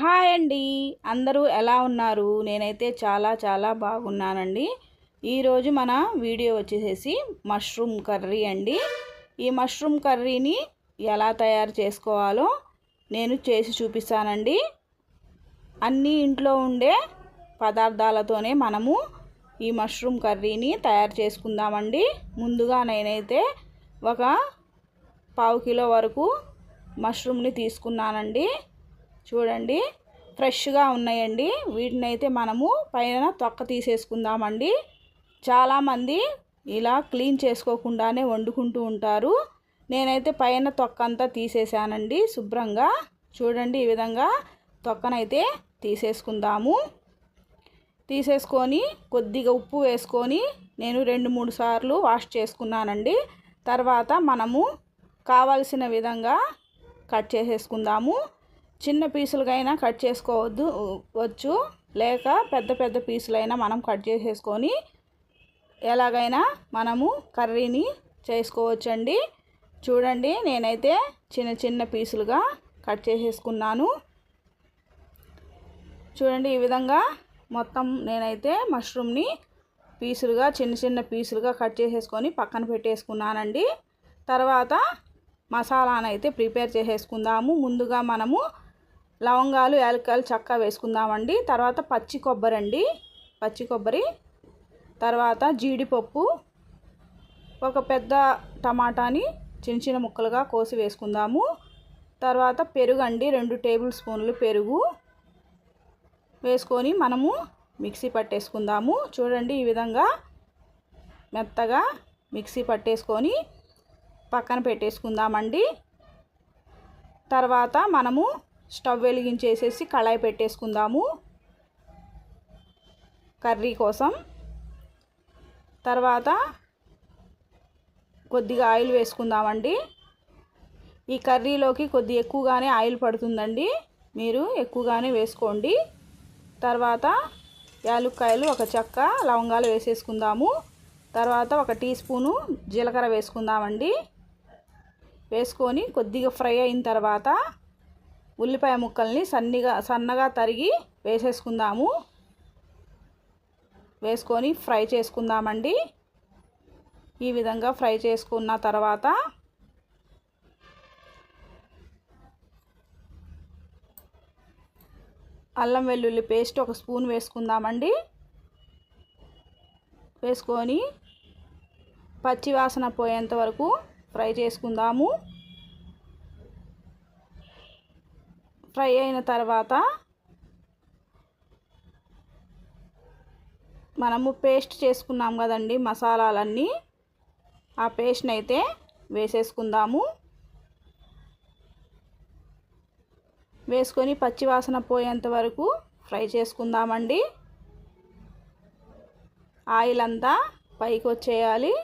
Hi అండి. అందరూ ఎలా ఉన్నారు? నేనైతే చాలా చాలా బాగున్నానండి. ఈరోజు మన వీడియో వచ్చేసేసి మష్రూమ్ కర్రీ అండి. ఈ మష్రూమ్ కర్రీని ఎలా తయారు చేసుకోవాలో నేను చేసి చూపిస్తానండి. అన్నీ ఇంట్లో ఉండే పదార్థాలతోనే మనము ఈ మష్రూమ్ కర్రీని తయారు చేసుకుందామండి. ముందుగా నేనైతే ఒక పావు కిలో వరకు మష్రూమ్ని తీసుకున్నానండి. చూడండి ఫ్రెష్గా ఉన్నాయండి. వీటిని అయితే మనము పైన తొక్క తీసేసుకుందామండి. చాలామంది ఇలా క్లీన్ చేసుకోకుండానే వండుకుంటూ ఉంటారు. నేనైతే పైన తొక్క అంతా తీసేసానండి శుభ్రంగా. చూడండి ఈ విధంగా తొక్కనైతే తీసేసుకుందాము. తీసేసుకొని కొద్దిగా ఉప్పు వేసుకొని నేను రెండు మూడు సార్లు వాష్ చేసుకున్నానండి. తర్వాత మనము కావలసిన విధంగా కట్ చేసేసుకుందాము. చిన్న పీసులుగైనా కట్ చేసుకోవద్దు వచ్చు. లేక పెద్ద పెద్ద పీసులైనా మనం కట్ చేసేసుకొని ఎలాగైనా మనము కర్రీని చేసుకోవచ్చండి. చూడండి నేనైతే చిన్న చిన్న పీసులుగా కట్ చేసేసుకున్నాను. చూడండి ఈ విధంగా మొత్తం నేనైతే మష్రూమ్ని పీసులుగా చిన్న చిన్న పీసులుగా కట్ చేసేసుకొని పక్కన పెట్టేసుకున్నానండి. తర్వాత మసాలానైతే ప్రిపేర్ చేసేసుకుందాము. ముందుగా మనము లవంగాలు యాలక్కాయలు చక్క వేసుకుందామండి. తర్వాత పచ్చి కొబ్బరి అండి పచ్చి కొబ్బరి. తర్వాత జీడిపప్పు. ఒక పెద్ద టమాటాని చిన్న చిన్న ముక్కలుగా కోసి వేసుకుందాము. తర్వాత పెరుగు అండి రెండు టేబుల్ స్పూన్లు పెరుగు వేసుకొని మనము మిక్సీ పట్టేసుకుందాము. చూడండి ఈ విధంగా మెత్తగా మిక్సీ పట్టేసుకొని పక్కన పెట్టేసుకుందామండి. తర్వాత మనము స్టవ్ వెలిగించేసేసి కళాయి పెట్టేసుకుందాము. కర్రీ కోసం. తర్వాత కొద్దిగా ఆయిల్ వేసుకుందామండి. ఈ కర్రీలోకి కొద్ది ఎక్కువగానే ఆయిల్ పడుతుందండి. మీరు ఎక్కువగానే వేసుకోండి. తర్వాత యాలుక్కాయలు ఒక చెక్క లవంగాలు వేసేసుకుందాము. తర్వాత ఒక టీ స్పూను జీలకర్ర వేసుకుందామండి. వేసుకొని కొద్దిగా ఫ్రై అయిన తర్వాత ఉల్లిపాయ ముక్కల్ని సన్నిగా సన్నగా తరిగి వేసేసుకుందాము. వేసుకొని ఫ్రై చేసుకుందామండి. ఈ విధంగా ఫ్రై చేసుకున్న తర్వాత అల్లం వెల్లుల్లి పేస్ట్ ఒక స్పూన్ వేసుకుందామండి. వేసుకొని పచ్చివాసన పోయేంత వరకు ఫ్రై చేసుకుందాము. ఫ్రై అయిన తర్వాత మనము పేస్ట్ చేసుకున్నాం కదండి మసాలాలన్నీ. ఆ పేస్ట్ని అయితే వేసేసుకుందాము. వేసుకొని పచ్చివాసన పోయేంత వరకు ఫ్రై చేసుకుందామండి. ఆయిల్ అంతా పైకి వచ్చేయాలి.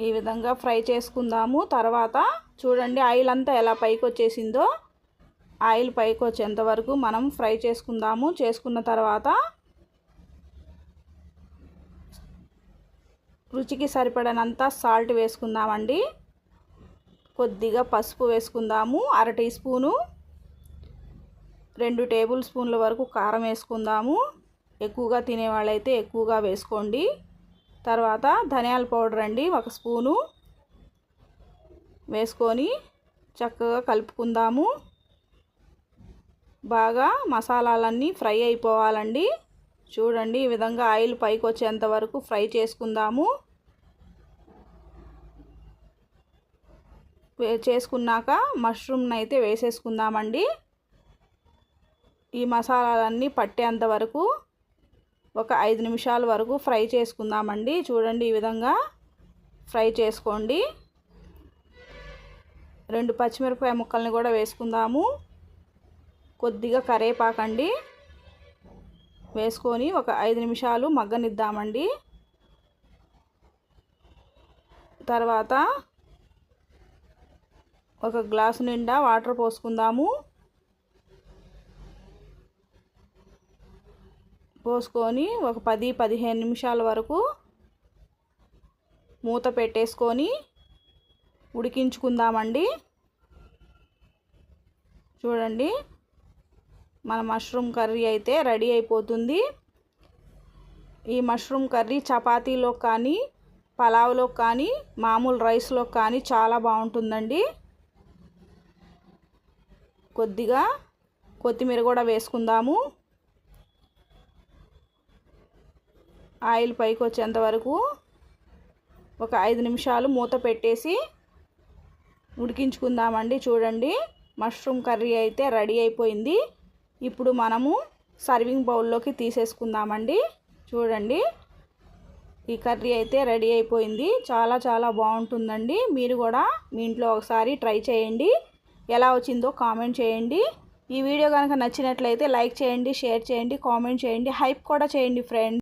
ఈ విధంగా ఫ్రై చేసుకుందాము. తర్వాత చూడండి ఆయిల్ అంతా ఎలా పైకి వచ్చేసిందో ఆయిల్ పైకి వచ్చేంత వరకు మనం ఫ్రై చేసుకుందాము. చేసుకున్న తర్వాత రుచికి సరిపడనంత సాల్ట్ వేసుకుందామండి. కొద్దిగా పసుపు వేసుకుందాము అర టీ స్పూను. రెండు టేబుల్ స్పూన్ల వరకు కారం వేసుకుందాము. ఎక్కువగా తినేవాళ్ళైతే ఎక్కువగా వేసుకోండి. తర్వాత ధనియాల పౌడర్ అండి ఒక స్పూను. వేసుకొని చక్కగా కలుపుకుందాము. బాగా మసాలాలన్నీ ఫ్రై అయిపోవాలండి. చూడండి ఈ విధంగా ఆయిల్ పైకి వచ్చేంత వరకు ఫ్రై చేసుకుందాము. చేసుకున్నాక మష్రూమ్ని అయితే వేసేసుకుందామండి. ఈ మసాలాలన్నీ పట్టేంత వరకు ఒక ఐదు నిమిషాల వరకు ఫ్రై చేసుకుందామండి. చూడండి ఈ విధంగా ఫ్రై చేసుకోండి. రెండు పచ్చిమిరపకాయ ముక్కల్ని కూడా వేసుకుందాము. కొద్దిగా కరేపాకండి. వేసుకొని ఒక ఐదు నిమిషాలు మగ్గనిద్దామండి. తర్వాత ఒక గ్లాసు నిండా వాటర్ పోసుకుందాము. పోసుకొని ఒక పది పదిహేను నిమిషాల వరకు మూత పెట్టేసుకొని ఉడికించుకుందామండి. చూడండి మన మష్రూమ్ కర్రీ అయితే రెడీ అయిపోతుంది. ఈ మష్రూమ్ కర్రీ చపాతీలో కానీ పలావ్లో కానీ మామూలు రైస్లో కానీ చాలా బాగుంటుందండి. కొద్దిగా కొత్తిమీర కూడా వేసుకుందాము. ఆయిల్ పైకి వచ్చేంత వరకు ఒక ఐదు నిమిషాలు మూత పెట్టేసి ఉడికించుకుందామండి. చూడండి మష్రూమ్ కర్రీ అయితే రెడీ అయిపోయింది. ఇప్పుడు మనము సర్వింగ్ బౌల్లోకి తీసేసుకుందామండి. చూడండి ఈ కర్రీ అయితే రెడీ అయిపోయింది. చాలా చాలా బాగుంటుందండి. మీరు కూడా మీ ఇంట్లో ఒకసారి ట్రై చేయండి. ఎలా వచ్చిందో కామెంట్ చేయండి. ఈ వీడియో కనుక నచ్చినట్లయితే లైక్ చేయండి షేర్ చేయండి కామెంట్ చేయండి. హైప్ కూడా చేయండి ఫ్రెండ్స్